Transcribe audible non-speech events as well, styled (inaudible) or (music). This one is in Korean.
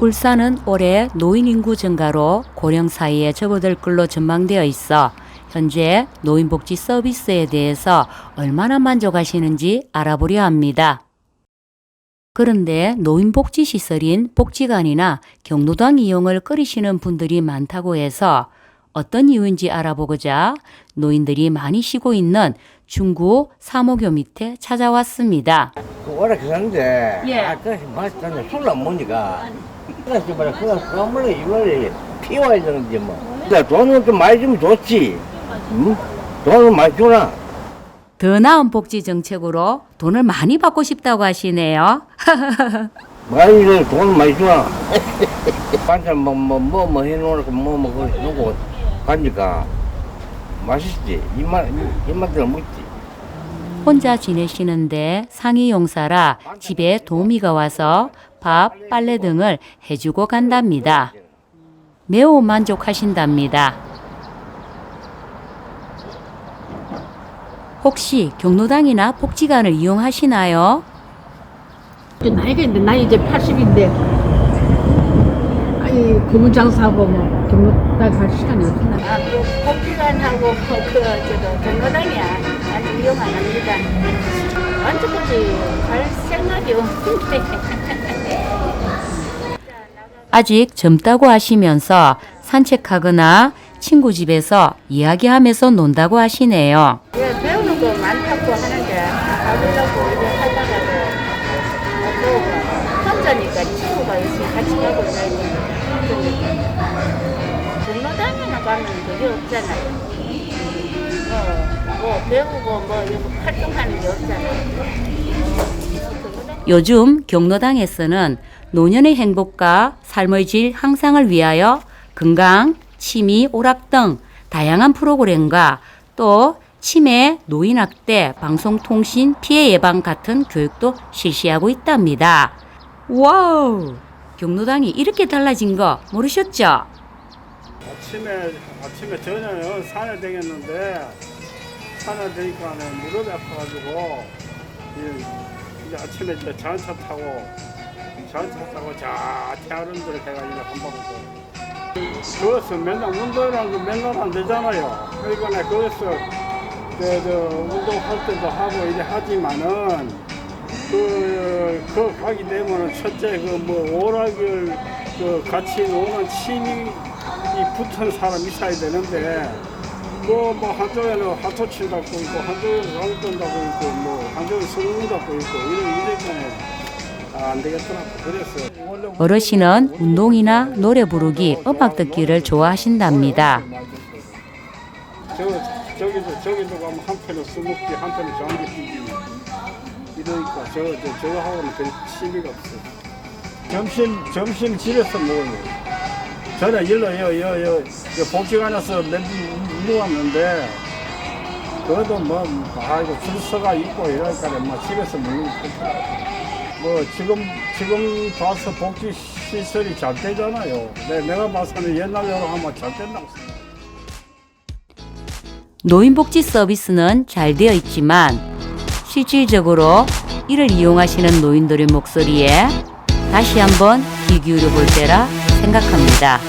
울산은 올해 노인 인구 증가로 고령 사이에 접어들 걸로 전망되어 있어 현재 노인복지 서비스에 대해서 얼마나 만족하시는지 알아보려 합니다. 그런데 노인복지 시설인 복지관이나 경로당 이용을 꺼리시는 분들이 많다고 해서 어떤 이유인지 알아보고자 노인들이 많이 쉬고 있는 중구 사모교 밑에 찾아왔습니다. 그 오래 계산데 예. 아, 그것이 맛있다는데 술을 안 먹으니까 그래서 말이야 그거 선물로 이거를 피워야 되는지 뭐. 그러니까 돈을 좀 많이 주면 좋지. 응? 돈을 많이 주나? 더 나은 복지 정책으로 돈을 많이 받고 싶다고 하시네요. (laughs) 많이 주 돈을 많이 주나? (laughs) 반찬 뭐 뭐뭐 해놓고 뭐 뭐 그거 해놓고 가니까 맛있지. 입맛 입맛 들어 먹지. 혼자 지내시는데 상위 용사라 집에 도우미가 와서 밥, 빨래 등을 해주고 간답니다. 매우 만족하신답니다. 혹시 경로당이나 복지관을 이용하시나요? 나이가 있는데 나이 이제 80인데 아이 고문 장사하고 뭐 경로당 갈 시간이 없나 아, 그 복지관하고 그, 그, 저거, 경로당이야. 아직 이용 안 합니다. 언제까지 갈 생각이 없는데. (laughs) 아직 젊다고 하시면서 산책하거나 친구 집에서 이야기하면서 논다고 하시네요. 예, 배우는 거 많다고 하는데, 가보려고 이제 하다가도, 또, 혼자니까 친구가 있으면 같이 가고 그러니까. 경로당에는 가면 그게 없잖아요. 뭐, 뭐, 배우고 뭐, 활동하는 게 없잖아요. 요즘 경로당에서는 노년의 행복과 삶의 질 향상을 위하여 건강, 취미, 오락 등 다양한 프로그램과 또 치매, 노인학대, 방송통신 피해 예방 같은 교육도 실시하고 있답니다. 와우! 경로당이 이렇게 달라진 거 모르셨죠? 아침에 아침에 저녁에 산에 다녔는데 산에 다니까 무릎이 아파가지고 이- 이제 아침에 이제 자동차 타고 타고 자 태아른들 해가지고 한번 그것은 맨날 운동이라는 거 맨날 안 되잖아요. 그러니까 내 거기서 저, 저 운동할 때도 하고 이래 하지만은 그, 그 가게 되면은 첫째 그 뭐 오락을 그 같이 노는 취미 이 붙은 사람 있어야 되는데 그뭐 한쪽에는 하토 친다고 있고 한쪽에는 랑 뜬다고 있고 뭐 한쪽에 수능 다고 있고 이런 이래까지 아, 어르신은 운동이나 노래 부르기, 음악 듣기를 좋아하신답니다. 점심 점심 집에서 먹어요. 저는 일로 여여여 복지관에서 몇분 운동왔는데 그래도 뭐 아이고 줄 서가 있고 이러니까 뭐 집에서 먹는 거 뭐 지금 지금 봐서 복지 시설이 잘 되잖아요. 내, 내가 봐서는 옛날로 하면 잘 된다고 생각. 노인복지 서비스는 잘 되어 있지만 실질적으로 이를 이용하시는 노인들의 목소리에 다시 한번 귀 기울여 볼 때라 생각합니다.